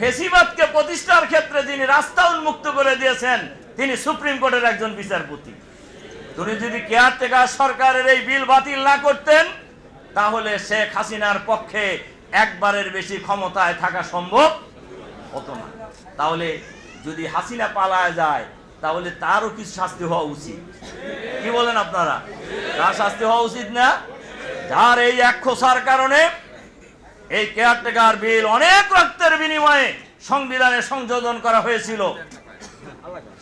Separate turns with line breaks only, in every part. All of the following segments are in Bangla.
ফেসিবাদকে প্রতিষ্ঠার ক্ষেত্রে যিনি রাস্তা উন্মুক্ত করে দিয়েছেন, তিনি সুপ্রিম কোর্টের একজন বিচারপতি। তিনি যদি কেয়ারটেকার সরকারের এই বিল বাতিল না করতেন, তাহলে শেখ হাসিনার পক্ষে একবারের বেশি ক্ষমতায় থাকা সম্ভব হতো না। তাহলে যদি হাসিনা পালায় যায়, তাহলে তারও কিছু শাস্তি হওয়া উচিত? কি বলেন আপনারা? তার শাস্তি হওয়া উচিত না? যার এই এক খোসার কারণে এই কেয়ারটেকার বিল অনেক রক্তের বিনিময়ে সংবিধানে সংযোজন করা হয়েছিল।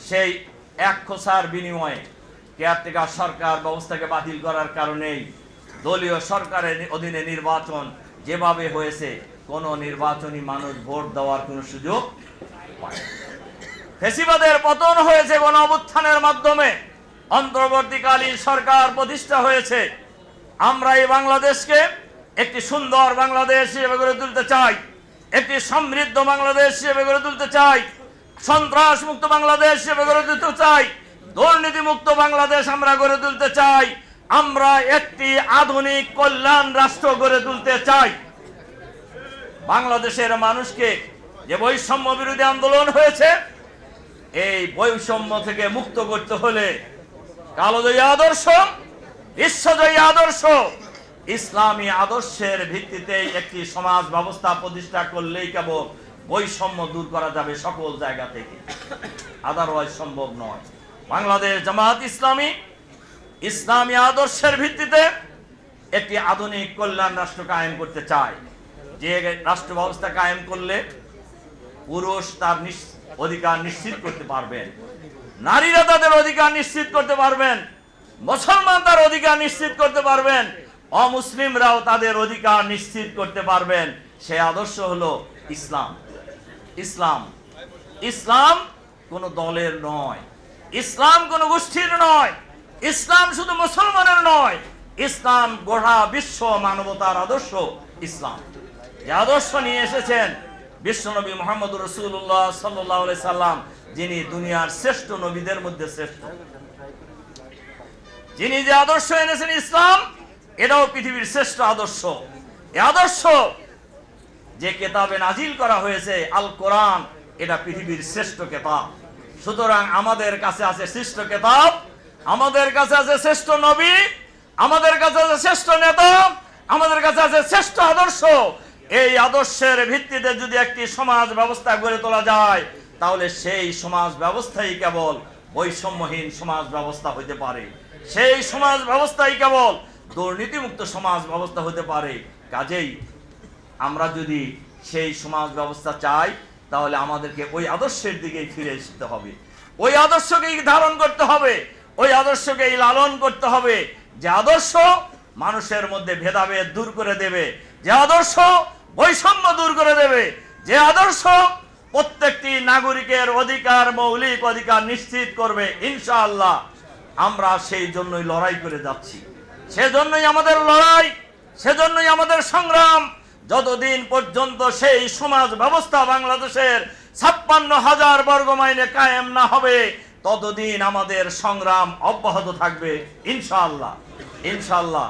সেই এক খোসার বিনিময়ে কেয়ারটেকার সরকার ব্যবস্থাকে বাতিল করার কারণেই দলীয় সরকারের অধীনে নির্বাচন যেভাবে হয়েছে, কোন নির্বাচনী মানুষ ভোট দেওয়ার কোনো সুযোগ ফেসিবাদের পতন হয়েছে গণ অভ্যুত্থানের মাধ্যমে। অন্তর্বর্তীকালীন সরকার প্রতিষ্ঠা হয়েছে। আমরা এই বাংলাদেশকে একটি সুন্দর বাংলাদেশ হিসেবে গড়ে তুলতে চাই। একটি সমৃদ্ধ বাংলাদেশ হিসেবে গড়ে তুলতে চাই। সন্ত্রাস মুক্ত বাংলাদেশ হিসেবে গড়ে তুলতে চাই। দুর্নীতি মুক্ত বাংলাদেশ আমরা গড়ে তুলতে চাই। আমরা একটি আধুনিক কল্যাণ রাষ্ট্র গড়ে তুলতে চাই। বাংলাদেশের মানুষকে যে বৈষম্য বিরোধী আন্দোলন হয়েছে, এই বৈষম্য থেকে মুক্ত করতে হলে কালোজয়ী আদর্শ বিশ্বজয়ী আদর্শ ইসলামী আদর্শের ভিত্তিতে একটি সমাজ ব্যবস্থা প্রতিষ্ঠা করলেই কেবল বৈষম্য দূর করা যাবে সকল জায়গা থেকে। আদারওয়াইজ সম্ভব নয়। বাংলাদেশ জামাত ইসলামী ইসলামী আদর্শের ভিত্তিতে একটি আধুনিক কল্যাণ রাষ্ট্র কায়েম করতে চায়। যে রাষ্ট্র ব্যবস্থা কায়েম করলে পুরুষ তার অধিকার নিশ্চিত করতে পারবেন। নারীরা তাদের অধিকার নিশ্চিত করতে পারবেন। মুসলমান তার অধিকার নিশ্চিত করতে পারবেন। অমুসলিমরাও তাদের অধিকার নিশ্চিত করতে পারবেন। সে আদর্শ হলো ইসলাম। ইসলাম। ইসলাম কোন দলের নয়। ইসলাম কোন গোষ্ঠীর নয়। ইসলাম শুধু মুসলমানের নয়। ইসলাম গোড়া বিশ্ব মানবতার আদর্শ ইসলাম। যে আদর্শ নিয়ে এসেছেন বিশ্বনবী মোহাম্মদ রসুল্লাহ সাল্লাহ সাল্লাম, যিনি দুনিয়ার শ্রেষ্ঠ নবীদের মধ্যে শ্রেষ্ঠ। যিনি যে আদর্শ এনেছেন ইসলাম এটাও পৃথিবীর শ্রেষ্ঠ আদর্শ। এ আদর্শ যে কেতাবে নাজিল করা হয়েছে, আল কোরআন, এটা পৃথিবীর শ্রেষ্ঠ কেতাব। সুতরাং আমাদের কাছে আছে শ্রেষ্ঠ কেতাব, আমাদের কাছে আছে শ্রেষ্ঠ নবী, আমাদের কাছে আছে শ্রেষ্ঠ নেতা, আমাদের কাছে আছে শ্রেষ্ঠ আদর্শ। এই আদর্শের ভিত্তিতে যদি একটি সমাজ ব্যবস্থা গড়ে তোলা যায়, তাহলে সেই সমাজ ব্যবস্থাই কেবল বৈষম্যহীন সমাজ ব্যবস্থা হতে পারে। সেই সমাজ ব্যবস্থাই কেবল দুর্নীতিমুক্ত সমাজ ব্যবস্থা হতে পারে। কাজেই আমরা যদি সেই সমাজ ব্যবস্থা চাই, তাহলে আমাদেরকে ওই আদর্শের দিকে ফিরে আসতে হবে। ওই আদর্শকেই ধারণ করতে হবে, ওই আদর্শকেই লালন করতে হবে। যে আদর্শ মানুষের মধ্যে ভেদাভেদ দূর করে দেবে, যে আদর্শ বৈষম্য দূর করে দেবে, যে আদর্শ প্রত্যেকটি নাগরিকের অধিকার, মৌলিক অধিকার নিশ্চিত করবে, ইনশাআল্লাহ আমরা সেই জন্যই লড়াই করে যাচ্ছি। সেজন্যই আমাদের লড়াই, সেজন্যই আমাদের সংগ্রাম। যতদিন পর্যন্ত সেই সমাজ ব্যবস্থা বাংলাদেশের ছাপ্পান্ন হাজার বর্গ মাইনে কায়েম না হবে, ততদিন আমাদের সংগ্রাম অব্যাহত থাকবে, ইনশাআল্লাহ ইনশাআল্লাহ।